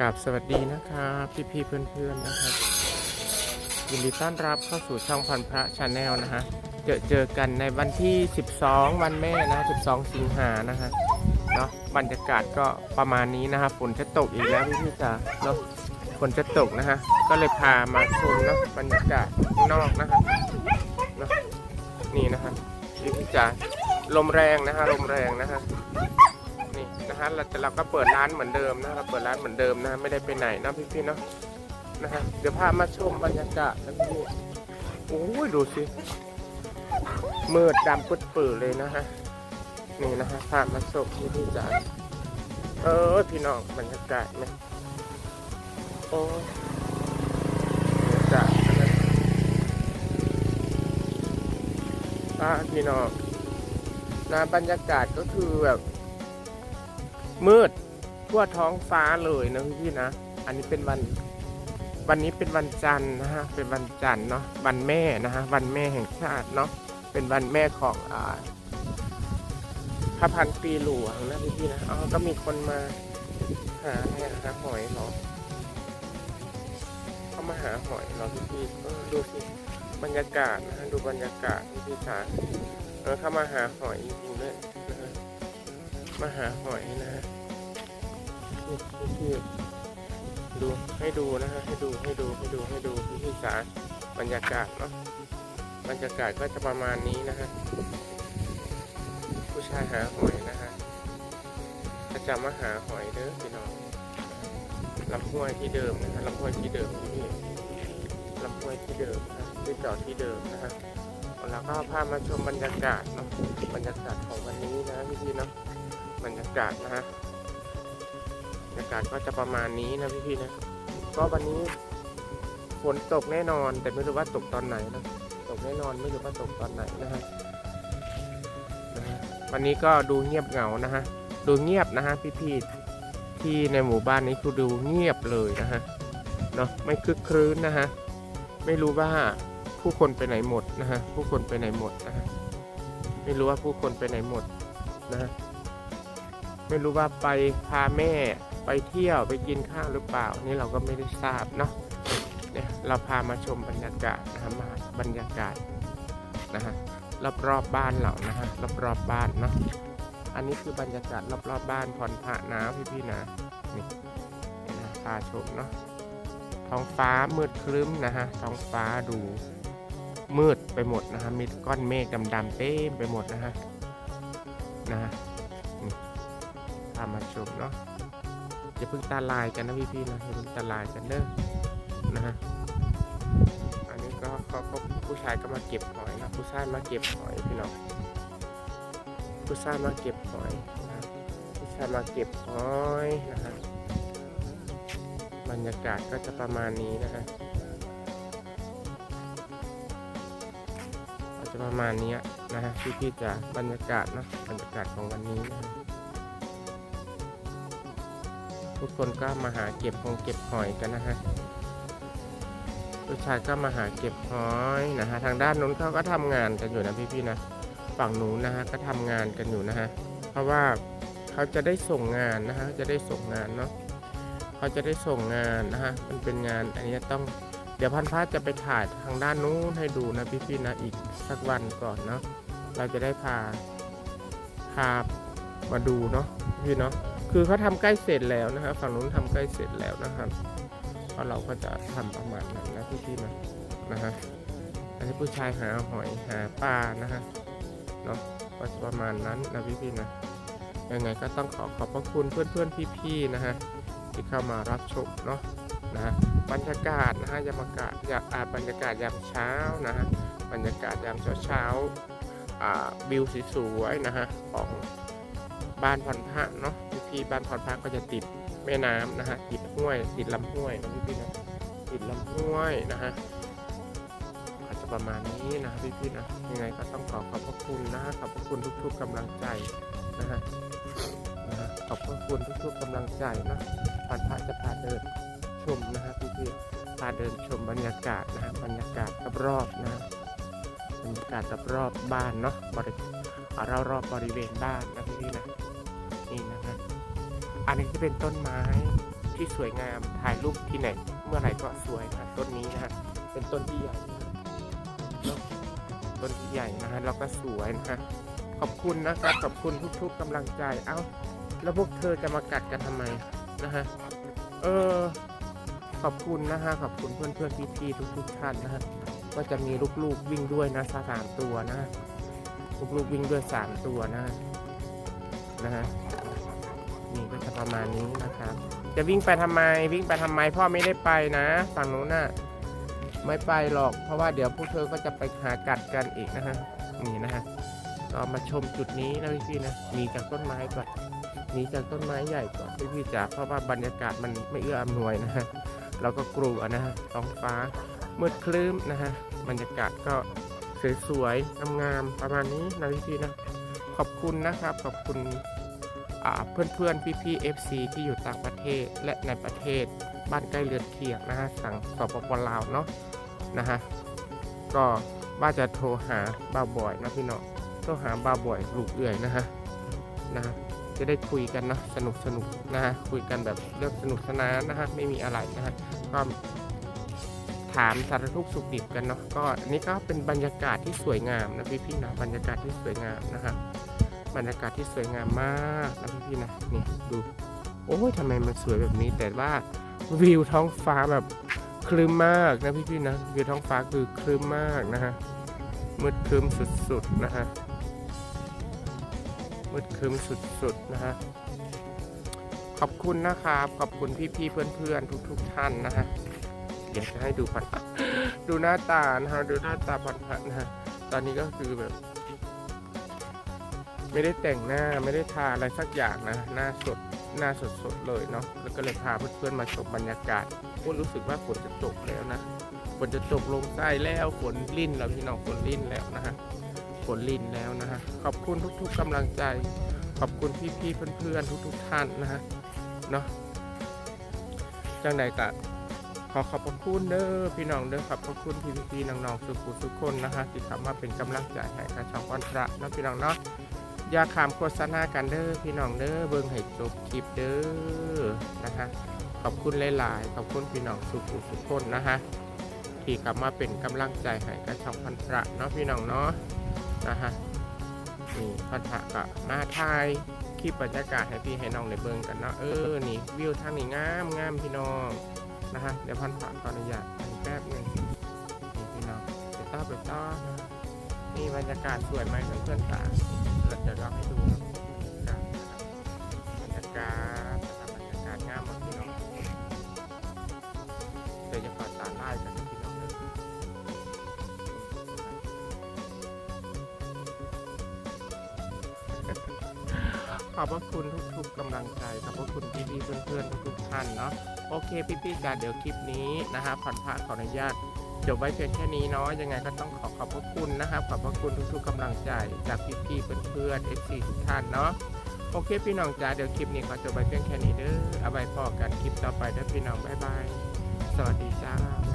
กับสวัสดีนะครับพี่พี่ๆเพื่อนๆนะครับยินดีต้อนรับเข้าสู่ช่องพันพระชาแนลนะฮะเจอเจอกันในวันที่ 12 วันแม่นะ 12 สิงหานะฮะเนาะบรรยากาศก็ประมาณนี้นะฮะฝนจะตกอีกแล้วพี่พี่ๆจ๋าเนาะฝนจะตกนะฮะก็เลยพามาชมเนาะบรรยากาศข้างนอกนะฮะเนาะนี่นะฮะพี่พี่ๆจ๋าลมแรงนะฮะลมแรงนะฮะ นะฮะเราแต่เราก็เปิดร้านเหมือนเดิมนะเราเปิดร้านเหมือนเดิมนะไม่ได้ไปไหนนะพี่ๆเนาะนะฮะเดี๋ยวพามาชมบรรยากาศนะพี่โอ้ยดูสิมืดดำปืดปืดเลยนะฮะนี่นะฮะพามาชมพี่พี่จ๋าเออพี่น้องบรรยากาศไหมโอ้บรรยากาศนะอ่าพี่น้องนะบรรยากาศก็คือแบบ มืดทั่วท้องฟ้าเลยนะพี่ๆนะ อันนี้เป็นวันวันนี้เป็นวันจันทร์นะฮะ เป็นวันจันทร์เนาะ วันแม่นะฮะ วันแม่แห่งชาติเนาะ เป็นวันแม่ของอ่าพระพันปีหลวงนะพี่พี่ๆนะอ๋อก็มีคนมาหาเนี่ยหาหอยเหรอเขามาหาหอยเหรอพี่พี่ๆดูสิบรรยากาศนะฮะดูบรรยากาศพี่พี่ๆจ๋าเออเขามาหาหอยจริงๆด้วย มาหาหอยนะฮะดูให้ดูนะฮะให้ดูให้ดูให้ดูให้ดูพี่พี่จ๋าบรรยากาศเนาะบรรยากาศก็จะประมาณนี้นะฮะผู้ชายหาหอยนะฮะประจำมาหาหอยเด้อพี่น้องลำห้วยที่เดิมนะฮะลำห้วยที่เดิมพี่ลำห้วยที่เดิมนะที่จอดที่เดิมนะฮะแล้วก็พามาชมบรรยากาศเนาะบรรยากาศของวันนี้นะพี่พี่เนาะ บรรยากาศนะฮะบรรยากาศก็จะประมาณนี้นะพี่ๆนะก็วันนี้ฝนตกแน่นอน แต่ไม่รู้ว่าตกตอนไหนนะตกแน่นอนไม่รู้ว่าตกตอนไหนนะฮะนะฮะวันนี้ก็ดูเงียบเหงานะฮะดูเงียบนะฮะพี่ๆที่ในหมู่บ้านนี้คือดูเงียบเลยนะฮะเนาะไม่คึกครื้นนะฮะไม่รู้ว่าผู้คนไปไหนหมดนะฮะผู้คนไปไหนหมดนะฮะไม่รู้ว่าผู้คนไปไหนหมดนะฮะ ไม่รู้ว่าไปพาแม่ไปเที่ยวไปกินข้าวหรือเปล่า นี่เราก็ไม่ได้ทราบเนาะเนี่ยเราพามาชมบรรยากาศนะฮะมาบรรยากาศนะฮะรอบรอบบ้านเรานะฮะรอบรอบบ้านเนาะอันนี้คือบรรยากาศรอบรอบบ้านผ่อนพระนะพี่พี่ๆนะนี่นะพาชมเนาะท้องฟ้ามืดครึ้มนะฮะท้องฟ้าดูมืดไปหมดนะฮะมีก้อนเมฆดำๆเต็มไปหมดนะฮะนะฮะามาชมเนาะอย่าเพิ่งตาลายกันนะพี่ๆนะอย่าเพิ่งตาลายกันเด้อนะฮะอันนี้ก็เขาเขาผู้ชายก็มาเก็บหอยนะผู้ชายมาเก็บหอยพี่น้องผู้ชายมาเก็บหอยนะผู้ชายมาเก็บหอยนะฮะบรรยากาศก็จะประมาณนี้นะฮะก็จะประมาณนี้นะฮะพี่ๆจะบรรยากาศเนาะบรรยากาศของวันนี้นะ ทุกคนก็มาหาเก็บหงเก็บหอยกันนะฮะผู้ชายก็มาหาเก็บหอยนะฮะทางด้านนู้นเขาก็ทำงานกันอยู่นะพี่ๆนะฝั่งนู้นนะฮะก็ทำงานกันอยู่นะฮะเพราะว่าเขาจะได้ส่งงานนะฮะจะได้ส่งงานเนาะเขาจะได้ส่งงานนะฮะมันเป็นงานอันนี้ต้องเดี๋ยวพันฟ้าจะไปถ่ายทางด้านนู้นให้ดูนะพี่ๆนะอีกสักวันก่อนเนาะเราจะได้พาพามาดูเนาะพี่เนาะ คือเขาทำใกล้เสร็จแล้วนะครับฝั่งนู้นทำใกล้เสร็จแล้วนะครับเพราะเราก็จะทำประมาณนั้นนะพี่ๆนะนะฮะอันนี้ผู้ชายหาหอยหาปลานะฮะเนาะประมาณนั้นนะพี่ๆนะยังไงก็ต้องขอขอบพระคุณเพื่อนๆพี่ๆนะฮะที่เข้ามารับชมเนาะนะฮะบรรยากาศนะฮะยามอากาศยามอาบรรยากาศยามเช้านะฮะบรรยากาศยามเช้าๆอ่าวิวสวยๆนะฮะของ บ้านพรพระเนาะพี่พี่ๆบ้านพรพระก็จะติดแม่น้ำนะฮะติดห้วย ติดลำห้วยนะพี่พี่ๆนะติดลำห้วยนะฮะอาจจะประมาณนี้นะพี่พี่ๆนะยังไงก็ต้องขอขอบพระคุณนะขอบพระคุณทุกๆกำลังใจนะฮะนะฮะขอบพระคุณทุกๆกำลังใจนะพรพระจะพาเดินชมนะฮะพี่พี่ๆพาเดินชมบรรยากาศนะฮะบรรยากาศรอบๆนะบรรยากาศรอบๆบ้านเนาะบริอ่ารอบบริเวณบ้านนะพี่ๆนะนี่นะ อันนี้จะเป็นต้นไม้ที่สวยงามถ่ายรูปที่ไหน เมื่อไหร่ก็สวยนะต้นนี้นะฮะเป็นต้นที่ใหญ่นะต้นที่ใหญ่นะฮะแล้วก็สวยนะฮะขอบคุณนะครับขอบคุณทุกๆกำลังใจ เอ้า แล้วพวกเธอจะมากัดกันทำไมนะฮะเออขอบคุณนะฮะขอบคุณเพื่อนเพื่อนๆพี่ทุกๆท่านนะฮะก็จะมีลูกๆวิ่งด้วยนะสามตัวนะฮะลูกๆวิ่งด้วยสามตัวนะฮะนะฮะ็จะประมาณนี้นะครับ จะวิ่งไปทำไมวิ่งไปทำไมพ่อไม่ได้ไปนะฝั่งนู้นน่ะไม่ไปหรอก เพราะว่าเดี๋ยวพวกเธอก็จะไปหากัดกันอีกนะฮะนี่นะฮะก็มาชมจุดนี้นะพี่ๆนะหนีจากต้นไม้ก่อนหนีจากต้นไม้ใหญ่ก่อนพี่ๆจ๋าเพราะว่าบรรยากาศมันไม่เอื้ออำนวยนะฮะเราก็กลัวนะฮะท้องฟ้ามืดคลึ้มนะฮะบรรยากาศก็สวยๆงามๆประมาณนี้นะพี่ๆนะขอบคุณนะครับ ขอบคุณ เพื่อนๆพี่ๆ FC ที่อยู่ต่างประเทศและในประเทศบ้านใกล้เรือนเคียงนะฮะสั่งสปปลาวเนาะนะฮะก็ว่าจะโทรหาบ้าวบ่อยนะพี่เน้องโทรหาบ้าวบ่อยลูกเอื่อยนะฮะนะฮะจะได้คุยกันเนาะสนุกสนุกนะฮะคุยกันแบบเรื่องสนุกสนานนะฮะไม่มีอะไรนะฮะก็ถามสารทุกสุขดิบกันเนาะก็อันนี้ก็เป็นบรรยากาศที่สวยงามนะพี่พี่ๆนะบรรยากาศที่สวยงามนะฮะ บรรยากาศที่สวยงามมากนะพี่ๆนะนี่ดูโอ้ยทำไมมันสวยแบบนี้ แต่ว่าวิวท้องฟ้าแบบคลึ้มมากนะพี่ๆนะวิวท้องฟ้าคือคลึ้มมากนะฮะมืดครึ้มสุดๆนะฮะมืดครึ้มสุดๆนะฮะขอบคุณนะครับ ขอบคุณพี่ๆเพื่อนๆ ทุก ๆ ท่านนะฮะเดี๋ยวจะให้ดูพันดูหน้าตานะฮะดูหน้าตาพันๆนะฮะตอนนี้ก็คือแบบ ไม่ได้แต่งหน้าไม่ได้ทาอะไรสักอย่างนะ หน้าสดหน้าสดๆเลยเนาะแล้วก็เลยพาเพื่อนๆมาชมบรรยากาศโอ้รู้สึกว่าฝนจะตกแล้วนะฝนจะตกลงใต้แล้วฝนลิ่นแล้วพี่น้องฝนลิ่นแล้วนะฮะฝนลิ่นแล้วนะฮะขอบคุณทุกๆกำลังใจ ขอบคุณพี่ๆเพื่อนๆทุก ๆ ท่านนะฮะเนาะจังใดกะขอขอบพระคุณเด้อพี่น้องเด้อขอบพระคุณพี่พี่ๆน้องๆสุขุทุกคนนะฮะที่เข้ามาเป็นกำลังใจให้กับช่องวันพระนาะพี่น้องเนาะ อย่าขามโฆษณากันเด้อพี่น้องเด้อเบิ่งให้จบคลิปเด้อนะฮะขอบคุณหลายๆขอบคุณพี่น้องสุขุทุกคนนะฮะที่เข้ามาเป็นกำลังใจให้กับช่องพันพระเนาะพี่น้องเนาะนะฮะนี่พันพระก็มาถ่ายคลิปบรรยากาศให้พี่ให้น้องได้เบิ่งกันเนาะเออนี่วิวทางนี้งามงามพี่น้องนะฮะเดี๋ยวพันฝากขออนุญาตแป๊บหนึ่งนี่พี่น้องไปต้อไปต้อนะนี่บรรยากาศสวยไหมเพื่อนๆตา เราจะลองให้ดูนะบรรยากาศนะครับบรรยากาศงามมากพี่น้องเดี๋ยวจะขอตาไล่กันพี่น้องเลยขอบพระคุณทุกๆกำลังใจขอบพระคุณพี่ๆเพื่อนๆทุกๆท่านเนาะโอเคพี่ๆจ้าเดี๋ยวคลิปนี้นะครับผ่อนพระขออนุญาต จบไว้เพียงแค่นี้เนาะยังไงก็ต้องขอขอบพระคุณนะครับ ขอบพระคุณทุกๆกำลังใจจากพี่ๆเพื่อนๆ FC ทุกท่านเนาะโอเคพี่น้องจ้าเดี๋ยวคลิปนี้ขอจบไว้เพียงแค่นี้เด้อเอาไว้พอกันคลิปต่อไปเด้อพี่น้องบ๊ายบาย สวัสดีจ้า